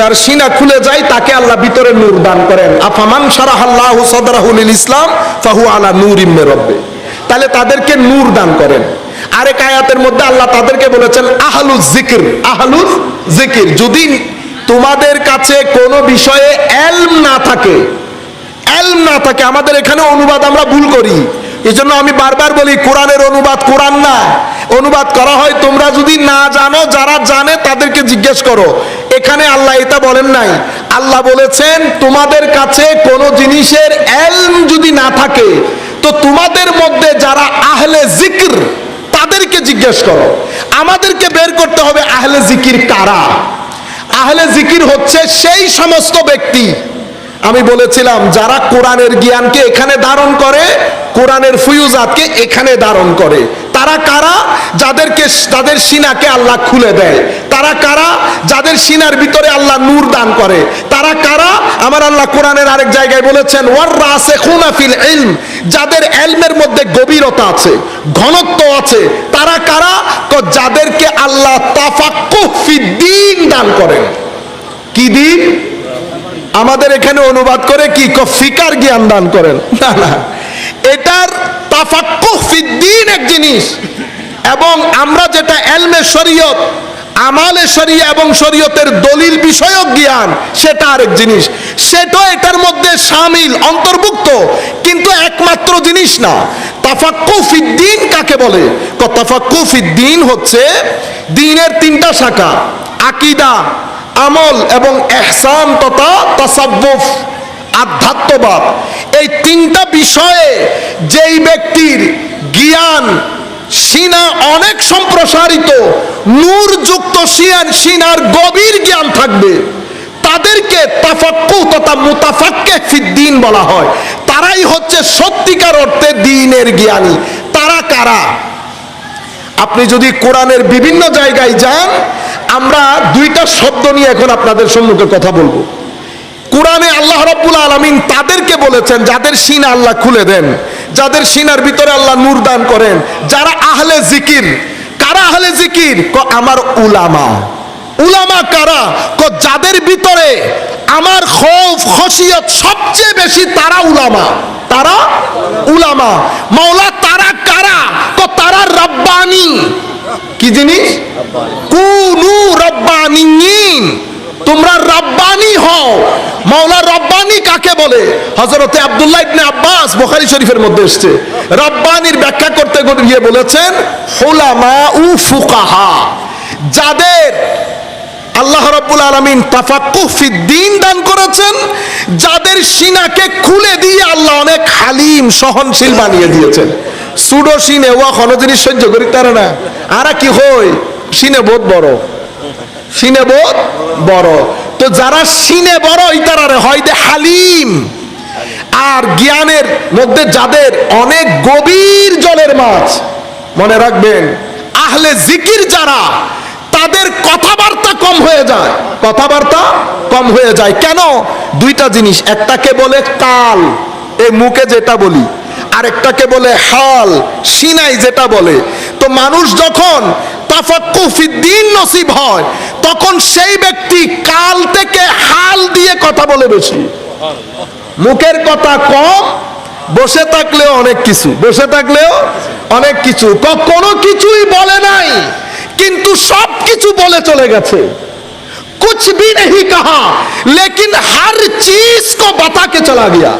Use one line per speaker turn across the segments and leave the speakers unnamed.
যার সিনা খুলে যায়, তাকে আল্লাহ ভিতরে নূর দান করেন। আফামান সারাহাল্লাহ সদরাহুল ইসলাম ফাহু আলা নূর ইম্মে রব্বে। তাহলে তাদেরকে নূর দান করেন। আরেক আয়াতের মধ্যে আল্লাহ তাদেরকে বলেছেন আহলুজ জিকির আহলুজ জিকির যদি তোমাদের কাছে কোনো বিষয়ে এলম না থাকে, এলম না থাকে, আমাদের এখানে অনুবাদ আমরা ভুল করি। এজন্য আমি বারবার বলি, কোরআনের অনুবাদ কোরআন না। অনুবাদ করা হয়, তোমরা যদি না জানো, যারা জানে তাদেরকে জিজ্ঞেস করো। এখানে আল্লাহ এটা বলেন নাই। আল্লাহ বলেছেন, তোমাদের কাছে কোনো জিনিসের এলম যদি না থাকে, তো তোমাদের মধ্যে যারা আহলে জিক্র, তাদেরকে জিজ্ঞেস করো। আমাদেরকে বের করতে হবে আহলে জিকির কারা? আহলে জিকির হচ্ছে সেই সমস্ত ব্যক্তি আমি বলেছিলাম, যারা কোরআনের জ্ঞানকে এখানে ধারণ করে, কোরআনের ফুয়ুজাতকে এখানে ধারণ করে। তারা কারা? যাদেরকে তাদের সিনাকে আল্লাহ খুলে দেয়। তারা কারা? যাদের সিনার ভিতরে আল্লাহ নূর দান করে। তারা কারা? আমার আল্লাহ কোরআনের আরেক জায়গায় বলেছেন ওয়ার রাসিখুনা ফিল ইলম যাদের এলমের মধ্যে গভীরতা আছে, ঘনত্ব আছে। তারা কারা? তো যাদেরকে আল্লাহ তাফাক্কুহ ফিদ্দিন দান করেন। কি দিন? আমাদের এখানে অনুবাদ করে কি ফিকার জ্ঞান দান করেন? না না। এটার তাফাক্কুহ ফিদ্দিন এক জিনিস। এবং আমরা যেটা এলমে শরীয়ত, আমালে শরিয়া এবং শরীয়তের দলিল বিষয়ক জ্ঞান, সেটা আরেক জিনিস। সেটা এটার মধ্যে সামিল, অন্তর্ভুক্ত, কিন্তু একমাত্র জিনিস না। তাফাক্কু ফিদ্দিন কাকে বলে? ক তাফাক্কু ফিদ্দিন হচ্ছে দিনের তিনটা শাখা, আকিদা আমল এবং এহসান তথা তাসাব্বুফ, আধ্যাত্মবাদ। এই তিনটা বিষয়ে যেই ব্যক্তির জ্ঞান, সিনা অনেক সম্প্রসারিত, নূরযুক্ত সিয়ান, সিনার গভীর জ্ঞান থাকবে। তাদেরকে তাফাক্কু তথা মুতাফাক্কে ফিদ্দিন বলা হয়। তারাই হচ্ছে সত্যিকার অর্থে দিনের জ্ঞানী। তারা কারা? আপনি যদি কোরআনের বিভিন্ন জায়গায় যান আমরা দুইটা শব্দ নিয়ে এখন আপনাদের সম্মুখে কথা বলব। কোরআনে আল্লাহ রব্বুল আলমিন তাদেরকে বলেছেন, যাদের সিনা আল্লাহ খুলে দেন, যাদের সিনার ভিতরে আল্লাহ নূর দান করেন, যারা আহলে জিকির, কারা আহলে জিকির? ক আমার উলামা। উলামা কারা? ক যাদের ভিতরে আমার খৌফ, খসিয়ত সবচেয়ে বেশি তারা উলামা। তারা উলামা। মাওলা তারা কারা? কি জিনিস? কুনু রব্বানিন তোমরা রব্বানি হও। মাওলা রব্বানি কাকে বলে? হযরতে আব্দুল্লাহ ইবনে আব্বাস বুখারী শরীফের মধ্যে এসেছে। রব্বানির ব্যাখ্যা করতে গিয়ে বলেছেন হুলামা উ ফুকাহা। যাদের আল্লাহ রাব্বুল আলামিন তাফাক্কুহ ফিদ্দিন দান করেছেন, যাদের সিনাকে খুলে দিয়ে আল্লাহ অনেক হালিম, সহনশীল বানিয়ে দিয়েছেন। সুডো সিনে ওয়া কোনো জিনিস সহ্য করি তারা না। আর কি হই? সিনে বহুত বড়। সিনে বোধ বড়। তো যারা সিনে বড় ইতারারে হয় দে হালিম। আর জ্ঞানের মধ্যে যাদের অনেক গভীর জলের মাছ, মনে রাখবেন, আহলে জিকির যারা, তাদের কথাবার্তা কম হয়ে যায়। কথাবার্তা কম হয়ে যায়। কেন? দুইটা জিনিস। একটাকে বলে কাল এই মুখে যেটা বলি আরেকটাকে বলে হাল সিনাই যেটা বলে তো মানুষ যখন তাফাক্কুফিদ্দিন নসিব হয় তখন সেই ব্যক্তি কাল থেকে হাল দিয়ে কথা বলে বেশি মুখের কথা কম বসে থাকলেও অনেক কিছু বসে থাকলেও অনেক কিছু ক- কোনো কিছুই বলে নাই কিন্তু সব কিছু বলে চলে গেছে कुछ भी नहीं कहा लेकिन हर चीज को बता के चला गया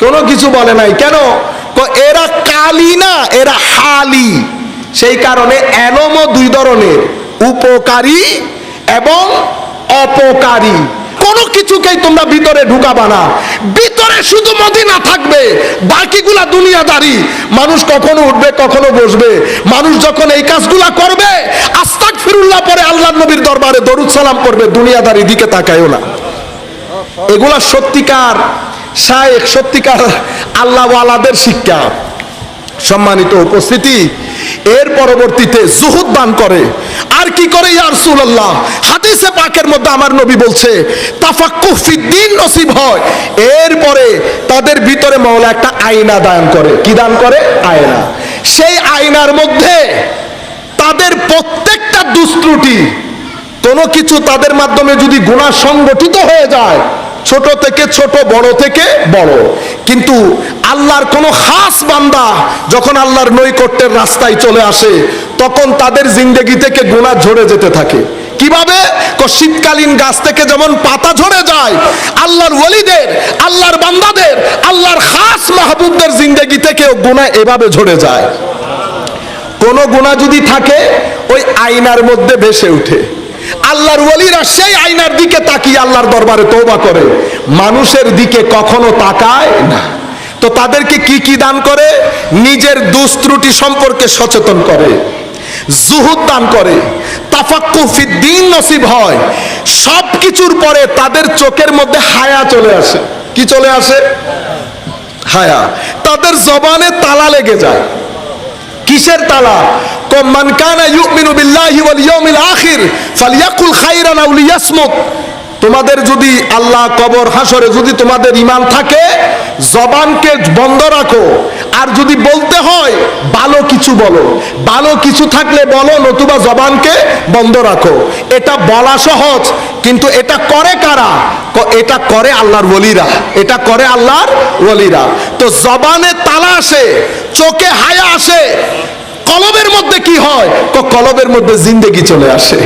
কোনো কিছু বলে নাই। কেন? এরা কালি না, এরা হালি। সেই কারণে এলমও দুই ধরনের, উপকারী এবং অপকারী। কোনো কিছুকেই তোমরা ভিতরে ঢুকাবা না। ভিতরে শুধু মদিনা থাকবে, বাকিগুলা দুনিয়াদারি। মানুষ কখনো উঠবে, কখনো বসবে। মানুষ যখন এই কাজগুলা করবে আস্তাক ফিরুল্লাহ পরে আল্লাহ নবীর দরবারে দরুদ সালাম করবে দুনিয়াদারি দিকে তাকায়ও না। এগুলা সত্যিকার শায়েখ সত্যিকার আল্লাহওয়ালাদের শিক্ষা। সম্মানিত উপস্থিতি, এর পরবর্তীতে জুহুদ দান করে। আর কি করে ইয়া রাসূলুল্লাহ? হাদিসে পাকের মধ্যে আমার নবী বলছে, তাফাক্কুহ ফিদ্দিন নসিব হয়। এরপরে তাদের ভিতরে মাওলা একটা আয়না দান করে। কি দান করে? আয়না। সেই আয়নার মধ্যে তাদের প্রত্যেকটা দুষ্ত্রুটি কোনো কিছু তাদের মাধ্যমে যদি গুণা সংগঠিত হয়ে যায় ছোট থেকে ছোট, বড় থেকে বড়। কিন্তু আল্লাহর কোনো খাস বান্দা যখন আল্লাহর নৈকট্যের রাস্তায় চলে আসে, তখন তাদের জিন্দেগি থেকে গুণা ঝরে যেতে থাকে। কীভাবে? শীতকালীন গাছ থেকে যেমন পাতা ঝরে যায়, আল্লাহর ওলিদের, আল্লাহর বান্দাদের, আল্লাহর খাস মাহবুবদের জিন্দেগি থেকেও গুণা এভাবে ঝরে যায়। কোন গুণা যদি থাকে, ওই আয়নার মধ্যে ভেসে উঠে। আল্লাহর ওলিরা সেই আয়নার দিকে তাকিয়ে আল্লাহর দরবারে তওবা করে। মানুষের দিকে কখনো তাকায় না। তো তাদেরকে কি কি দান করে? নিজের দুস্ত্রুটি সম্পর্কে সচেতন করে। জুহুদ দান করে। তাফাক্কু ফিদ্দিন নসিব হয়। সব কিছুর পরে তাদের চোখের মধ্যে হায়া চলে আসে। কি চলে আসে? হায়া। তাদের জবানে তালা লেগে যায়। কিসের তালা? মান কানা ইউমিনু বিল্লাহি ওয়াল ইয়াউমিল আখির ফালইয়াকুল খাইরান আও লিয়াসমুত। তোমাদের যদি আল্লাহ কবর হাসরে যদি তোমাদের ইমান থাকে, জবানকে বন্ধ রাখো। আর যদি বলতে হয়, ভালো কিছু বলো। ভালো কিছু থাকলে বলো, নতুবা জবানকে বন্ধ রাখো। এটা বলা সহজ, কিন্তু এটা করে কারা? এটা করে আল্লাহর ওলিরা। এটা করে আল্লাহর ওলিরা। তো জবানে তালা আসে, চোখে হায়া আসে। কলবের মধ্যে কি হয়? ক- কলবের মধ্যে জিন্দেগি চলে আসে।